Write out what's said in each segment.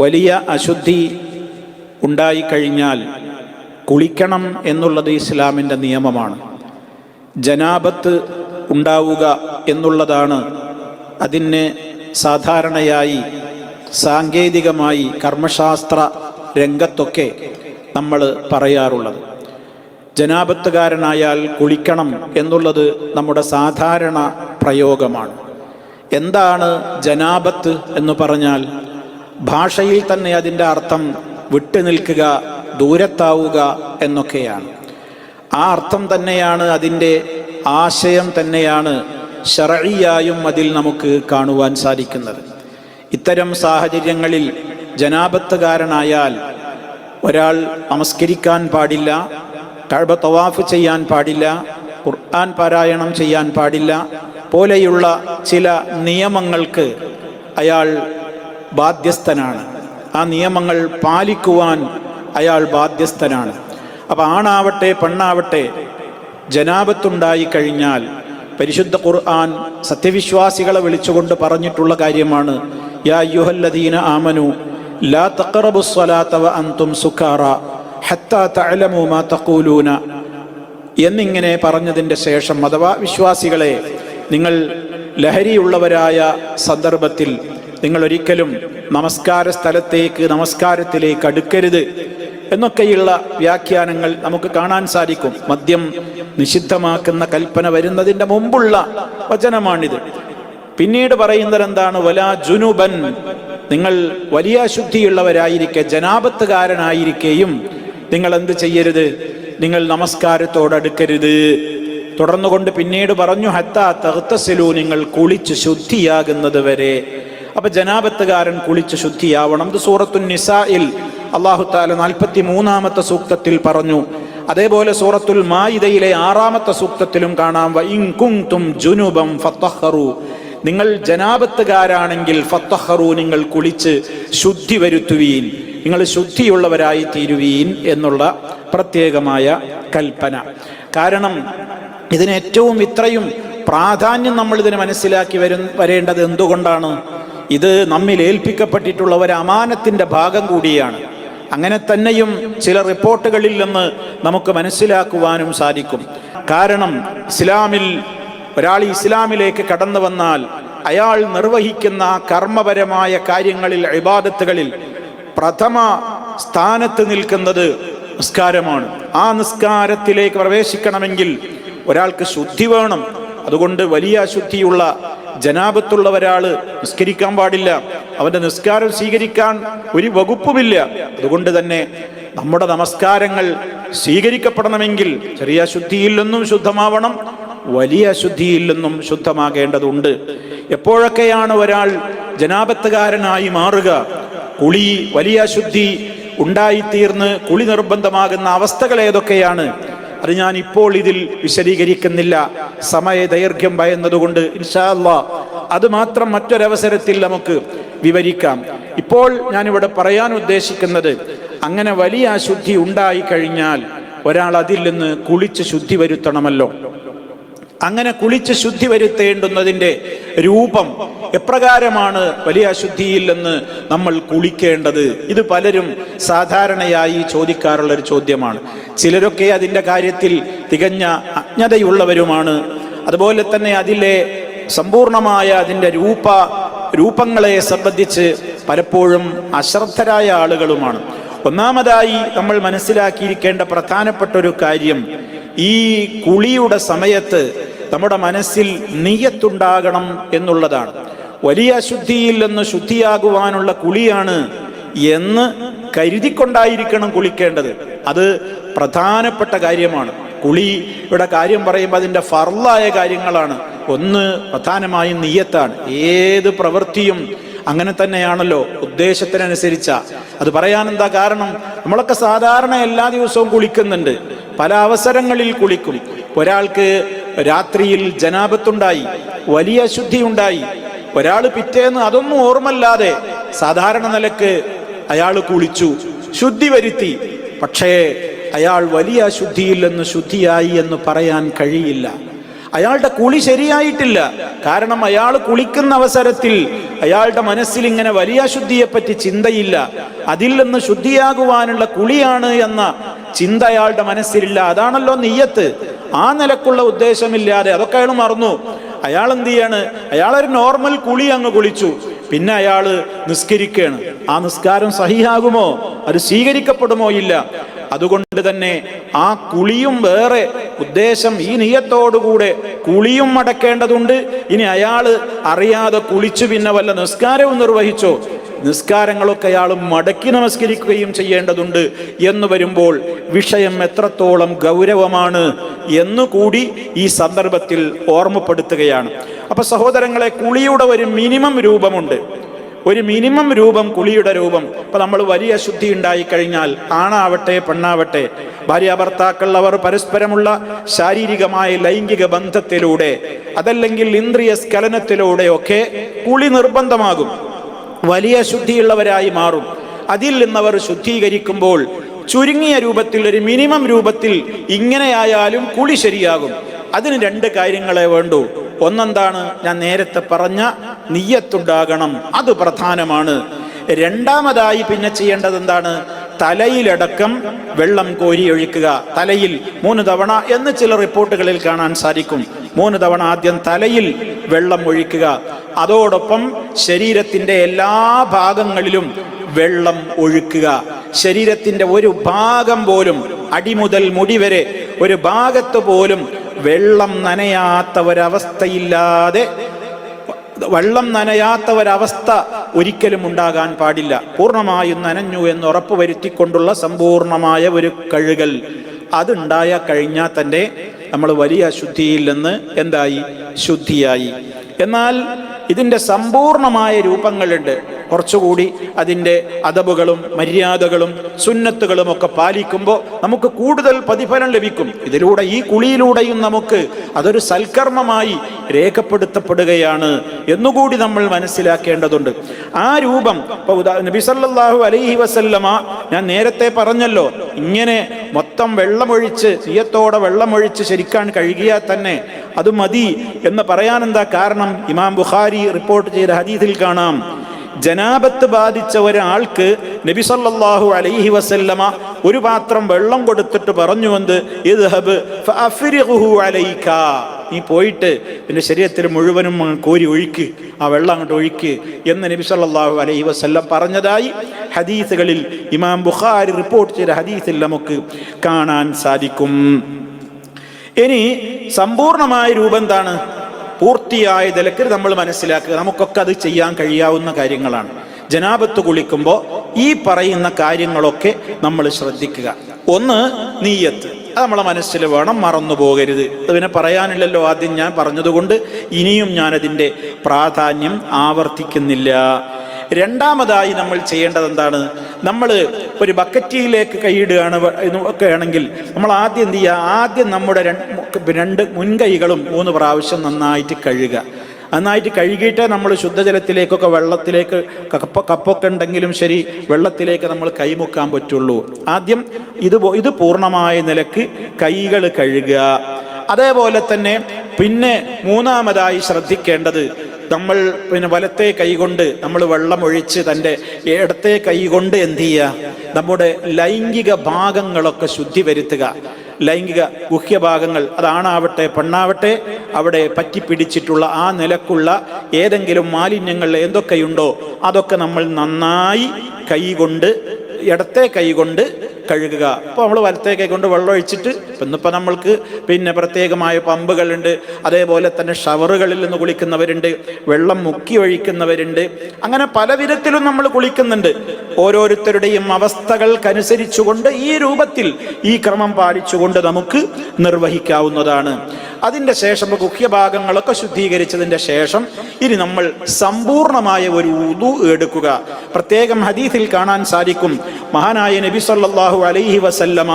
വലിയ അശുദ്ധി ഉണ്ടായിക്കഴിഞ്ഞാൽ കുളിക്കണം എന്നുള്ളത് ഇസ്ലാമിന്റെ നിയമമാണ്. ജനാപത്ത് ഉണ്ടാവുക എന്നുള്ളതാണ് അതിന് സാധാരണയായി സാങ്കേതികമായി കർമ്മശാസ്ത്ര രംഗത്തൊക്കെ നമ്മൾ പറയാറുള്ളത്. ജനാപത്തുകാരനായാൽ കുളിക്കണം എന്നുള്ളത് നമ്മുടെ സാധാരണ പ്രയോഗമാണ്. എന്താണ് ജനാപത്ത് എന്ന് പറഞ്ഞാൽ ഭാഷയിൽ തന്നെ അതിന്റെ അർത്ഥം വിട്ടുനിൽക്കുക ദൂരത്താവുക എന്നൊക്കെയാണ്. ആ അർത്ഥം തന്നെയാണ് അതിന്റെ ആശയം തന്നെയാണ് ഷറയിയായും അതിൽ നമുക്ക് കാണുവാൻ സാധിക്കുന്നത്. ഇത്തരം സാഹചര്യങ്ങളിൽ ജനാപത്തുകാരനായാൽ ഒരാൾ നമസ്കരിക്കാൻ പാടില്ല കഴബ തവാഫ് ചെയ്യാൻ പാടില്ല ഖുർആൻ പാരായണം ചെയ്യാൻ പാടില്ല പോലെയുള്ള ചില നിയമങ്ങൾക്ക് അയാൾ ബാധ്യസ്ഥനാണ്. ആ നിയമങ്ങൾ പാലിക്കുവാൻ അയാൾ ബാധ്യസ്ഥനാണ്. അപ്പം ആണാവട്ടെ പെണ്ണാവട്ടെ ജനാപത്തുണ്ടായി കഴിഞ്ഞാൽ പരിശുദ്ധ ഖുർആൻ സത്യവിശ്വാസികളെ വിളിച്ചുകൊണ്ട് പറഞ്ഞിട്ടുള്ള കാര്യമാണ് യാ യുഹല്ലദീന ആമനു ലാ തഖറബു സ്വലാത്ത വ അൻതും സുക്കാറ ഹത്താ തഅലമു മാ തഖൂലൂന എന്നിങ്ങനെ പറഞ്ഞതിന്റെ ശേഷം അഥവാ വിശ്വാസികളെ നിങ്ങൾ ലഹരിയുള്ളവരായ സന്ദർഭത്തിൽ നിങ്ങൾ ഒരിക്കലും നമസ്കാര സ്ഥലത്തേക്ക് നമസ്കാരത്തിലേക്ക് അടുക്കരുത് എന്നൊക്കെയുള്ള വ്യാഖ്യാനങ്ങൾ നമുക്ക് കാണാൻ സാധിക്കും. മദ്യം നിഷിദ്ധമാക്കുന്ന കൽപ്പന വരുന്നതിന്റെ മുമ്പുള്ള വചനമാണിത്. പിന്നീട് പറയുന്നത് എന്താണ് വലാ ജുനുബൻ. നിങ്ങൾ വലിയ ശുദ്ധിയുള്ളവരായിരിക്കെ ജനാപത്തുകാരനായിരിക്കെയും നിങ്ങൾ എന്ത് ചെയ്യരുത്? നിങ്ങൾ നമസ്കാരത്തോടടുക്കരുത് തുടർന്നുകൊണ്ട് പിന്നീട് പറഞ്ഞു ഹത്താ തഹത്തസിലു നിങ്ങൾ കുളിച്ച് ശുദ്ധിയാകുന്നത് വരെ അപ്പൊ ജനാപത്തുകാരൻ കുളിച്ച് ശുദ്ധിയാവണം. ഇത് സൂറത്തു നിസായിൽ അള്ളാഹു താല നാൽപ്പത്തി മൂന്നാമത്തെ സൂക്തത്തിൽ പറഞ്ഞു. അതേപോലെ സൂറത്തുൽ മായിദയിലെ ആറാമത്തെ സൂക്തത്തിലും കാണാം. വഇൻ കുൻതും ജുനുബം നിങ്ങൾ ജനാപത്തുകാരാണെങ്കിൽ ഫത്തഹറു നിങ്ങൾ കുളിച്ച് ശുദ്ധി വരുത്തുവീൻ. നിങ്ങൾ ശുദ്ധിയുള്ളവരായി തീരുവീൻ എന്നുള്ള പ്രത്യേകമായ കൽപ്പന. കാരണം ഇതിന് ഏറ്റവും ഇത്രയും പ്രാധാന്യം നമ്മൾ ഇതിന് മനസ്സിലാക്കി വരും വരേണ്ടത് എന്തുകൊണ്ടാണ്? ഇത് നമ്മിൽ ഏൽപ്പിക്കപ്പെട്ടിട്ടുള്ള ഒരു അമാനത്തിന്റെ ഭാഗം കൂടിയാണ്. അങ്ങനെ തന്നെയും ചില റിപ്പോർട്ടുകളിൽ നിന്ന് നമുക്ക് മനസ്സിലാക്കുവാനും സാധിക്കും. കാരണം ഇസ്ലാമിൽ ഒരാൾ ഇസ്ലാമിലേക്ക് കടന്നു വന്നാൽ അയാൾ നിർവഹിക്കുന്ന കർമ്മപരമായ കാര്യങ്ങളിൽ ഇബാദത്തുകളിൽ പ്രഥമ സ്ഥാനത്ത് നിൽക്കുന്നത് നിസ്കാരമാണ്. ആ നിസ്കാരത്തിലേക്ക് പ്രവേശിക്കണമെങ്കിൽ ഒരാൾക്ക് ശുദ്ധി വേണം. അതുകൊണ്ട് വലിയ അശുദ്ധിയുള്ള ജനാപത്തുള്ള ഒരാൾ നിസ്കരിക്കാൻ പാടില്ല. അവന്റെ നിസ്കാരം സ്വീകരിക്കാൻ ഒരു വകുപ്പുമില്ല. അതുകൊണ്ട് തന്നെ നമ്മുടെ നമസ്കാരങ്ങൾ സ്വീകരിക്കപ്പെടണമെങ്കിൽ ചെറിയ ശുദ്ധിയിൽ ശുദ്ധമാവണം വലിയ ശുദ്ധിയിൽ നിന്നും ശുദ്ധമാകേണ്ടതുണ്ട്. എപ്പോഴൊക്കെയാണ് ഒരാൾ ജനാപത്തുകാരനായി മാറുക? കുളി വലിയ ശുദ്ധി ഉണ്ടായിത്തീർന്ന് കുളി നിർബന്ധമാകുന്ന അവസ്ഥകൾ ഏതൊക്കെയാണ്? അത് ഞാൻ ഇപ്പോൾ ഇതിൽ വിശദീകരിക്കുന്നില്ല. സമയ ദൈർഘ്യം ഭയന്നതുകൊണ്ട് ഇൻഷാല്ലാ അത് മാത്രം മറ്റൊരവസരത്തിൽ നമുക്ക് വിവരിക്കാം. ഇപ്പോൾ ഞാനിവിടെ പറയാൻ ഉദ്ദേശിക്കുന്നത് അങ്ങനെ വലിയ അശുദ്ധി ഉണ്ടായി കഴിഞ്ഞാൽ ഒരാൾ അതിൽ നിന്ന് കുളിച്ച് ശുദ്ധി വരുത്തണമല്ലോ. അങ്ങനെ കുളിച്ച് ശുദ്ധി വരുത്തേണ്ടുന്നതിന്റെ രൂപം എപ്രകാരമാണ് വലിയ അശുദ്ധിയിൽ നിന്ന് നമ്മൾ കുളിക്കേണ്ടത്? ഇത് പലരും സാധാരണയായി ചോദിക്കാറുള്ള ഒരു ചോദ്യമാണ്. ചിലരൊക്കെ അതിന്റെ കാര്യത്തിൽ തികഞ്ഞ അജ്ഞതയുള്ളവരുമാണ്. അതുപോലെ തന്നെ അതിലെ സമ്പൂർണമായ അതിന്റെ രൂപ രൂപങ്ങളെ സംബന്ധിച്ച് പലപ്പോഴും അശ്രദ്ധരായ ആളുകളുമാണ്. ഒന്നാമതായി നമ്മൾ മനസ്സിലാക്കിയിരിക്കേണ്ട പ്രധാനപ്പെട്ട ഒരു കാര്യം ഈ കുളിയുടെ സമയത്ത് നമ്മുടെ മനസ്സിൽ നീയത്തുണ്ടാകണം എന്നുള്ളതാണ്. വലിയ അശുദ്ധിയിൽ നിന്ന് ശുദ്ധിയാകുവാനുള്ള കുളിയാണ് എന്ന് കരുതിക്കൊണ്ടായിരിക്കണം കുളിക്കേണ്ടത്. അത് പ്രധാനപ്പെട്ട കാര്യമാണ്. കുളി ഇവിടെ കാര്യം പറയുമ്പോൾ അതിന്റെ ഫർലായ കാര്യങ്ങളാണ്. ഒന്ന് പ്രധാനമായും നീയത്താണ്. ഏത് പ്രവൃത്തിയും അങ്ങനെ തന്നെയാണല്ലോ ഉദ്ദേശത്തിനനുസരിച്ച. അത് പറയാൻ എന്താ കാരണം? നമ്മളൊക്കെ സാധാരണ എല്ലാ ദിവസവും കുളിക്കുന്നുണ്ട്. പല അവസരങ്ങളിൽ കുളിക്കും. ഒരാൾക്ക് രാത്രിയിൽ ജനാപത്തുണ്ടായി വലിയ ശുദ്ധി ഉണ്ടായി ഒരാൾ പിറ്റേന്ന് അതൊന്നും ഓർമ്മല്ലാതെ സാധാരണ നിലയ്ക്ക് അയാൾ കുളിച്ചു ശുദ്ധി വരുത്തി. പക്ഷേ അയാൾ വലിയ ശുദ്ധിയിൽ ശുദ്ധിയായി എന്ന് പറയാൻ കഴിയില്ല. അയാളുടെ കുളി ശരിയായിട്ടില്ല. കാരണം അയാൾ കുളിക്കുന്ന അവസരത്തിൽ അയാളുടെ മനസ്സിൽ ഇങ്ങനെ വലിയ അശുദ്ധിയെപ്പറ്റി ചിന്തയില്ല. അതിൽ നിന്ന് ശുദ്ധിയാകുവാനുള്ള കുളിയാണ് എന്ന ചിന്ത അയാളുടെ മനസ്സിലില്ല. അതാണല്ലോ നെയ്യത്ത്. ആ നിലക്കുള്ള ഉദ്ദേശമില്ലാതെ അതൊക്കെ അയാൾ മറന്നു. അയാൾ എന്ത് ചെയ്യാണ്? അയാളൊരു നോർമൽ കുളി അങ്ങ് കുളിച്ചു. പിന്നെ അയാൾ നിസ്കരിക്കുകയാണ്. ആ നിസ്കാരം സഹിയാകുമോ? അത് സ്വീകരിക്കപ്പെടുമോ ഇല്ല. അതുകൊണ്ട് തന്നെ ആ കുളിയും വേറെ ഉദ്ദേശം ഈ നിയത്തോടുകൂടെ കുളിയും അടക്കേണ്ടതുണ്ട്. ഇനി അയാൾ അറിയാതെ കുളിച്ചു പിന്നെ വല്ല നിസ്കാരവും നിർവഹിച്ചോ? നിസ്കാരങ്ങളൊക്കെ അയാൾ മടക്കി നമസ്കരിക്കുകയും ചെയ്യേണ്ടതുണ്ട് എന്ന് വരുമ്പോൾ വിഷയം എത്രത്തോളം ഗൗരവമാണ് എന്നുകൂടി ഈ സന്ദർഭത്തിൽ ഓർമ്മപ്പെടുത്തുകയാണ്. അപ്പൊ സഹോദരങ്ങളെ കുളിയുടെ ഒരു മിനിമം രൂപമുണ്ട്. ഒരു മിനിമം രൂപം കുളിയുടെ രൂപം. ഇപ്പൊ നമ്മൾ വലിയ ശുദ്ധി ഉണ്ടായി കഴിഞ്ഞാൽ ആണാവട്ടെ പെണ്ണാവട്ടെ ഭാര്യ ഭർത്താക്കൾ അവർ പരസ്പരമുള്ള ശാരീരികമായ ലൈംഗിക ബന്ധത്തിലൂടെ അതല്ലെങ്കിൽ ഇന്ദ്രിയ സ്ഖലനത്തിലൂടെയൊക്കെ കുളി നിർബന്ധമാകും. വലിയ ശുദ്ധിയുള്ളവരായി മാറും. അതിൽ നിന്നവർ ശുദ്ധീകരിക്കുമ്പോൾ ചുരുങ്ങിയ രൂപത്തിൽ ഒരു മിനിമം രൂപത്തിൽ ഇങ്ങനെയായാലും കുളി ശരിയാകും. അതിന് രണ്ട് കാര്യങ്ങളെ വേണ്ടൂ. ഒന്നെന്താണ് ഞാൻ നേരത്തെ പറഞ്ഞ? നീയത്തുണ്ടാകണം അത് പ്രധാനമാണ്. രണ്ടാമതായി പിന്നെ ചെയ്യേണ്ടത് എന്താണ്? തലയിലടക്കം വെള്ളം കോരി ഒഴിക്കുക. തലയിൽ മൂന്ന് തവണ എന്ന് ചില റിപ്പോർട്ടുകളിൽ കാണാൻ സാധിക്കും. മൂന്ന് തവണ ആദ്യം തലയിൽ വെള്ളം ഒഴിക്കുക. അതോടൊപ്പം ശരീരത്തിന്റെ എല്ലാ ഭാഗങ്ങളിലും വെള്ളം ഒഴുക്കുക. ശരീരത്തിന്റെ ഒരു ഭാഗം പോലും അടിമുതൽ മുടി വരെ ഒരു ഭാഗത്ത് പോലും വെള്ളം നനയാത്ത ഒരവസ്ഥയില്ലാതെ വെള്ളം നനയാത്ത ഒരവസ്ഥ ഒരിക്കലും ഉണ്ടാകാൻ പാടില്ല. പൂർണമായും നനഞ്ഞു എന്ന് ഉറപ്പ് വരുത്തിക്കൊണ്ടുള്ള സമ്പൂർണമായ ഒരു കഴുകൽ. അതുണ്ടായ കഴിഞ്ഞാൽ തന്നെ നമ്മൾ വലിയ ശുദ്ധിയിൽ നിന്ന് എന്തായി? ശുദ്ധിയായി. എന്നാൽ ഇതിന്റെ സമ്പൂർണമായ രൂപങ്ങളുണ്ട്. കുറച്ചുകൂടി അതിന്റെ അതബുകളും മര്യാദകളും സുന്നത്തുകളും ഒക്കെ പാലിക്കുമ്പോൾ നമുക്ക് കൂടുതൽ പ്രതിഫലം ലഭിക്കും. ഇതിലൂടെ ഈ കുളിയിലൂടെയും നമുക്ക് അതൊരു സൽക്കർമ്മമായി രേഖപ്പെടുത്തപ്പെടുകയാണ് എന്നുകൂടി നമ്മൾ മനസ്സിലാക്കേണ്ടതുണ്ട്. ആ രൂപം ഇപ്പൊ നബിസല്ലാഹു അലൈഹി വസല്ലമ ഞാൻ നേരത്തെ പറഞ്ഞല്ലോ ഇങ്ങനെ മൊത്തം വെള്ളമൊഴിച്ച് തീയത്തോടെ വെള്ളമൊഴിച്ച് ശരിക്കാൻ കഴുകിയാൽ തന്നെ അത് മതി എന്ന് പറയാൻ എന്താ കാരണം? ഇമാം ബുഖാരി റിപ്പോർട്ട് ചെയ്ത ഹദീസിൽ കാണാം. ജനാപത്ത് ബാധിച്ച ഒരാൾക്ക് നബി സല്ലല്ലാഹു അലൈഹി വസല്ലമ ഒരു പാത്രം വെള്ളം കൊടുത്തിട്ട് പറഞ്ഞു എന്ത് ഇദ്ഹബ് അലൈക. നീ പോയിട്ട് പിന്നെ ശരീരത്തിൽ മുഴുവനും കോരി ഒഴിക്ക് ആ വെള്ളം അങ്ങോട്ട് ഒഴിക്ക് എന്ന് നബി സല്ലല്ലാഹു അലൈഹി വസല്ലം പറഞ്ഞതായി ഹദീസുകളിൽ ഇമാം ബുഖാരി റിപ്പോർട്ട് ചെയ്ത ഹദീസിൽ നമുക്ക് കാണാൻ സാധിക്കും. ഇനി സമ്പൂർണമായ രൂപം എന്താണ്? പൂർത്തിയായ നിലയ്ക്ക് നമ്മൾ മനസ്സിലാക്കുക നമുക്കൊക്കെ അത് ചെയ്യാൻ കഴിയാവുന്ന കാര്യങ്ങളാണ്. ജനാപത്ത് കുളിക്കുമ്പോൾ ഈ പറയുന്ന കാര്യങ്ങളൊക്കെ നമ്മൾ ശ്രദ്ധിക്കുക. ഒന്ന് നീയത്ത്. അത് നമ്മളെ മനസ്സിൽ വേണം മറന്നു പോകരുത്. അത് പിന്നെ പറയാനില്ലല്ലോ ആദ്യം ഞാൻ പറഞ്ഞതുകൊണ്ട് ഇനിയും ഞാനതിന്റെ പ്രാധാന്യം ആവർത്തിക്കുന്നില്ല. രണ്ടാമതായി നമ്മൾ ചെയ്യേണ്ടത് എന്താണ് നമ്മൾ ഒരു ബക്കറ്റിയിലേക്ക് കൈയിടുകയാണ് ഒക്കെ ആണെങ്കിൽ നമ്മൾ ആദ്യം എന്ത് ചെയ്യുക? ആദ്യം നമ്മുടെ രണ്ട് മുൻകൈകളും മൂന്ന് പ്രാവശ്യം നന്നായിട്ട് കഴുകുക. നന്നായിട്ട് കഴുകിയിട്ടേ നമ്മൾ ശുദ്ധജലത്തിലേക്കൊക്കെ വെള്ളത്തിലേക്ക് കപ്പ കപ്പൊക്കെ ഉണ്ടെങ്കിലും ശരി വെള്ളത്തിലേക്ക് നമ്മൾ കൈമുക്കാൻ പറ്റുള്ളൂ. ആദ്യം ഇത് ഇത് പൂർണമായ നിലയ്ക്ക് കൈകൾ കഴുകുക. അതേപോലെ തന്നെ പിന്നെ മൂന്നാമതായി ശ്രദ്ധിക്കേണ്ടത് നമ്മൾ പിന്നെ വലത്തെ കൈകൊണ്ട് നമ്മൾ വെള്ളമൊഴിച്ച് തന്റെ ഇടത്തെ കൈകൊണ്ട് എന്ത് ചെയ്യുക? നമ്മുടെ ലൈംഗിക ഭാഗങ്ങളൊക്കെ ശുദ്ധി വരുത്തുക ലൈംഗിക ഗുഹ്യഭാഗങ്ങൾ അതാണാവട്ടെ പെണ്ണാവട്ടെ അവിടെ പറ്റിപ്പിടിച്ചിട്ടുള്ള ആ നിലക്കുള്ള ഏതെങ്കിലും മാലിന്യങ്ങൾ എന്തൊക്കെയുണ്ടോ അതൊക്കെ നമ്മൾ നന്നായി കൈകൊണ്ട് ഇടത്തെ കൈകൊണ്ട് കഴുകുക. അപ്പോൾ നമ്മൾ വലത്തേക്കെ കൊണ്ട് വെള്ളം ഒഴിച്ചിട്ട് ഇന്നിപ്പോൾ നമ്മൾക്ക് പിന്നെ പ്രത്യേകമായ പമ്പുകളുണ്ട്. അതേപോലെ തന്നെ ഷവറുകളിൽ നിന്ന് കുളിക്കുന്നവരുണ്ട്. വെള്ളം മുക്കി ഒഴിക്കുന്നവരുണ്ട്. അങ്ങനെ പല വിധത്തിലും നമ്മൾ കുളിക്കുന്നുണ്ട്. ഓരോരുത്തരുടെയും അവസ്ഥകൾക്കനുസരിച്ചുകൊണ്ട് ഈ രൂപത്തിൽ ഈ ക്രമം പാലിച്ചുകൊണ്ട് നമുക്ക് നിർവഹിക്കാവുന്നതാണ്. അതിന്റെ ശേഷം മുഖ്യഭാഗങ്ങളൊക്കെ ശുദ്ധീകരിച്ചതിന്റെ ശേഷം ഇനി നമ്മൾ സമ്പൂർണമായ ഒരു ഉദു എടുക്കുക. പ്രത്യേകം ഹദീഫിൽ കാണാൻ സാധിക്കും. മഹാനായ നബി സല്ലാഹു അലൈഹി വസല്ലമ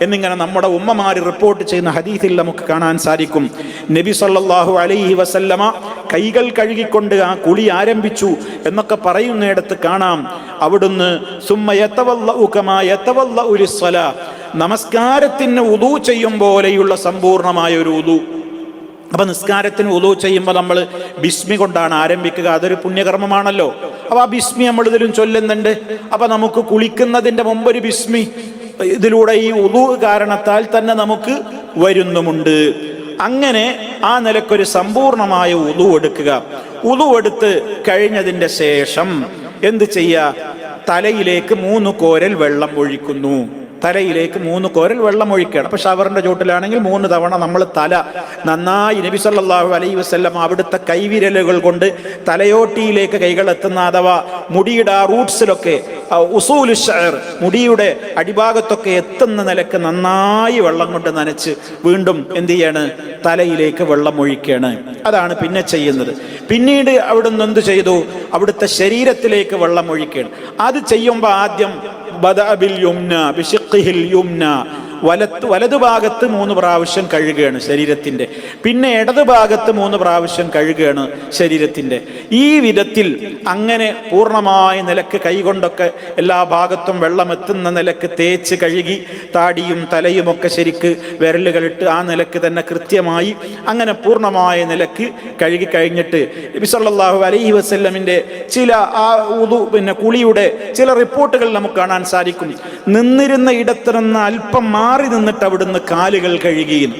എന്നിങ്ങനെ നമ്മുടെ ഉമ്മമാർ റിപ്പോർട്ട് ചെയ്യുന്ന ഹദീസിൽ നമുക്ക് കാണാൻ സാധിക്കും. നബി സല്ലാഹു അലൈഹി വസല്ലമ കൈകൾ കഴുകിക്കൊണ്ട് ആ കുളി ആരംഭിച്ചു എന്നൊക്കെ പറയുന്നിടത്ത് കാണാം. അവിടുന്ന് സുമ്മ നമസ്കാരത്തിന് ഉദു ചെയ്യും പോലെയുള്ള സമ്പൂർണമായ ഒരു ഉദു അപ്പൊ നിസ്കാരത്തിന് ഉദു ചെയ്യുമ്പോൾ നമ്മൾ ബിസ്മി കൊണ്ടാണ് ആരംഭിക്കുക. അതൊരു പുണ്യകർമ്മമാണല്ലോ. അപ്പൊ ആ ബിസ്മി നമ്മൾ ഇതിലും ചൊല്ലുന്നുണ്ട്. അപ്പൊ നമുക്ക് കുളിക്കുന്നതിന്റെ മുമ്പ് ഒരു ബിസ്മി ഇതിലൂടെ ഈ ഉദു കാരണത്താൽ തന്നെ നമുക്ക് വരുന്നുമുണ്ട്. അങ്ങനെ ആ നിലക്കൊരു സമ്പൂർണമായ ഉദു എടുക്കുക. ഉദു എടുത്ത് കഴിഞ്ഞതിന്റെ ശേഷം എന്ത് ചെയ്യ തലയിലേക്ക് മൂന്ന് കോരൽ വെള്ളം ഒഴിക്കുന്നു. തലയിലേക്ക് മൂന്ന് കോരൽ വെള്ളം ഒഴിക്കുകയാണ് അപ്പൊ ഷവറിന്റെ ചോട്ടിലാണെങ്കിൽ മൂന്ന് തവണ നമ്മൾ തല. നന്നായി നബി സല്ലാഹു അലൈ വസല്ലം അവിടുത്തെ കൈവിരലുകൾ കൊണ്ട് തലയോട്ടിയിലേക്ക് കൈകൾ എത്തുന്ന അഥവാ മുടിയുടെ ആ റൂട്ട്സിലൊക്കെ ഉസൂലു ഷഅർ മുടിയുടെ അടിഭാഗത്തൊക്കെ എത്തുന്ന നിലയ്ക്ക് നന്നായി വെള്ളം കൊണ്ട് നനച്ച് വീണ്ടും എന്ത് ചെയ്യാണ്? തലയിലേക്ക് വെള്ളം ഒഴിക്കുകയാണ് അതാണ് പിന്നെ ചെയ്യുന്നത്. പിന്നീട് അവിടുന്ന് എന്ത് ചെയ്തു? അവിടുത്തെ ശരീരത്തിലേക്ക് വെള്ളം ഒഴിക്കുകയാണ്. അത് ചെയ്യുമ്പോൾ ആദ്യം بدأ باليمنى بشقه اليمنى. വലത്ത് വലതുഭാഗത്ത് മൂന്ന് പ്രാവശ്യം കഴുകുകയാണ് ശരീരത്തിന്റെ. പിന്നെ ഇടത് ഭാഗത്ത് മൂന്ന് പ്രാവശ്യം കഴുകുകയാണ് ശരീരത്തിന്റെ. ഈ വിധത്തിൽ അങ്ങനെ പൂർണമായ നിലയ്ക്ക് കൈകൊണ്ടൊക്കെ എല്ലാ ഭാഗത്തും വെള്ളമെത്തുന്ന നിലയ്ക്ക് തേച്ച് കഴുകി താടിയും തലയുമൊക്കെ ശരിക്ക് വിരലുകളിട്ട് ആ നിലയ്ക്ക് തന്നെ കൃത്യമായി അങ്ങനെ പൂർണമായ നിലയ്ക്ക് കഴുകി കഴിഞ്ഞിട്ട് നബി സല്ലല്ലാഹു അലൈഹി വസ്ല്ലമിന്റെ ചില ആ ഉതു പിന്നെ കുളിയുടെ ചില റിപ്പോർട്ടുകൾ നമുക്ക് കാണാൻ സാധിക്കും. നിന്നിരുന്ന ഇടത്ത് നിന്ന് അല്പം നിന്നിട്ട് അവിടുന്ന് കാലുകൾ കഴുകിയും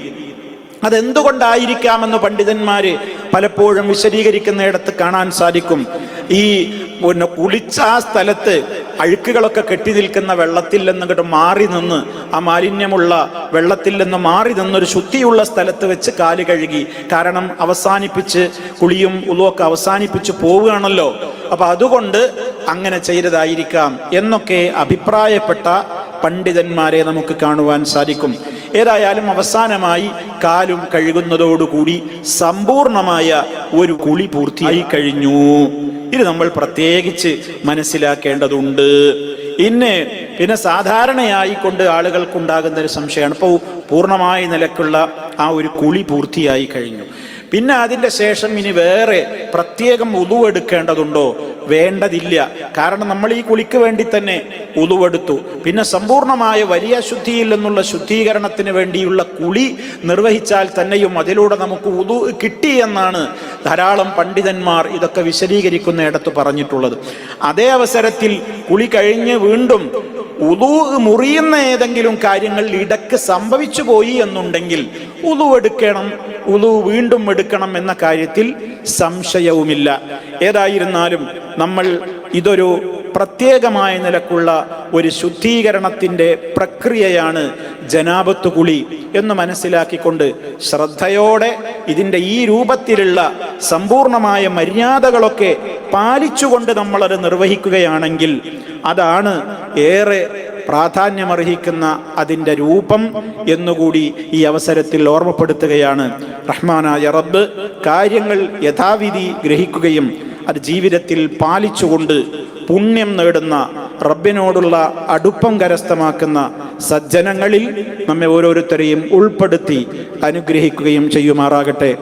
അതെന്തുകൊണ്ടായിരിക്കാമെന്ന് പണ്ഡിതന്മാര് പലപ്പോഴും വിശദീകരിക്കുന്നിടത്ത് കാണാൻ സാധിക്കും. ഈ പിന്നെ കുളിച്ച ആ സ്ഥലത്ത് അഴുക്കുകളൊക്കെ കെട്ടി നിൽക്കുന്ന വെള്ളത്തിൽ നിന്നിങ്ങോട്ട് മാറി നിന്ന് ആ മാലിന്യമുള്ള വെള്ളത്തിൽ നിന്ന് മാറി നിന്നൊരു ശുദ്ധിയുള്ള സ്ഥലത്ത് വെച്ച് കാൽ കഴുകി. കാരണം അവസാനിപ്പിച്ച് കുളിയും ഉളുവൊക്കെ അവസാനിപ്പിച്ച് പോവുകയാണല്ലോ. അപ്പൊ അതുകൊണ്ട് അങ്ങനെ ചെയ്തതായിരിക്കാം എന്നൊക്കെ അഭിപ്രായപ്പെട്ട പണ്ഡിതന്മാരെ നമുക്ക് കാണുവാൻ സാധിക്കും. ഏതായാലും അവസാനമായി കാലും കഴുകുന്നതോടുകൂടി സമ്പൂർണമായ ഒരു കുളി പൂർത്തിയായി കഴിഞ്ഞു. ഇത് നമ്മൾ പ്രത്യേകിച്ച് മനസ്സിലാക്കേണ്ടതുണ്ട്. ഇന്ന് പിന്നെ സാധാരണയായി കൊണ്ട് ആളുകൾക്കുണ്ടാകുന്ന ഒരു സംശയമാണ്. ഇപ്പോൾ പൂർണമായ നിലക്കുള്ള ആ ഒരു കുളി പൂർത്തിയായി കഴിഞ്ഞു. പിന്നെ അതിന്റെ ശേഷം ഇനി വേറെ പ്രത്യേകം ഉതുവെടുക്കേണ്ടതുണ്ടോ വേണ്ടതില്ല. കാരണം നമ്മൾ ഈ കുളിക്ക് വേണ്ടി തന്നെ ഉതുവെടുത്തു പിന്നെ സമ്പൂർണമായ വലിയ ശുദ്ധിയിൽ നിന്നുള്ള ശുദ്ധീകരണത്തിന് വേണ്ടിയുള്ള കുളി നിർവഹിച്ചാൽ തന്നെയും അതിലൂടെ നമുക്ക് ഉതു കിട്ടി എന്നാണ് ധാരാളം പണ്ഡിതന്മാർ ഇതൊക്കെ വിശദീകരിക്കുന്ന ഇടത്ത് പറഞ്ഞിട്ടുള്ളത്. അതേ അവസരത്തിൽ കുളി കഴിഞ്ഞ് വീണ്ടും ഉതു മുറിയുന്ന ഏതെങ്കിലും കാര്യങ്ങൾ ഇടയ്ക്ക് സംഭവിച്ചു പോയി എന്നുണ്ടെങ്കിൽ ഉതു എടുക്കണം ഉതു വീണ്ടും എടുക്കണം എന്ന കാര്യത്തിൽ സംശയവുമില്ല. ഏതായിരുന്നാലും നമ്മൾ ഇതൊരു പ്രത്യേകമായ നിലക്കുള്ള ഒരു ശുദ്ധീകരണത്തിന്റെ പ്രക്രിയയാണ് ജനാപത്ത് കുളി എന്ന് മനസ്സിലാക്കിക്കൊണ്ട് ശ്രദ്ധയോടെ ഇതിന്റെ ഈ രൂപത്തിലുള്ള സമ്പൂർണമായ മര്യാദകളൊക്കെ പാലിച്ചുകൊണ്ട് നമ്മളത് നിർവഹിക്കുകയാണെങ്കിൽ അതാണ് ഏറെ പ്രാധാന്യമർഹിക്കുന്ന അതിന്റെ രൂപം എന്നുകൂടി ഈ അവസരത്തിൽ ഓർമ്മപ്പെടുത്തുകയാണ്. റഹ്മാനായ റബ്ബ് കാര്യങ്ങൾ യഥാവിധി ഗ്രഹിക്കുകയും അത് ജീവിതത്തിൽ പാലിച്ചുകൊണ്ട് പുണ്യം നേടുന്ന റബ്ബിനോടുള്ള അടുപ്പം കരസ്ഥമാക്കുന്ന സജ്ജനങ്ങളിൽ നമ്മെ ഓരോരുത്തരെയും ഉൾപ്പെടുത്തി അനുഗ്രഹിക്കുകയും ചെയ്യുമാറാകട്ടെ.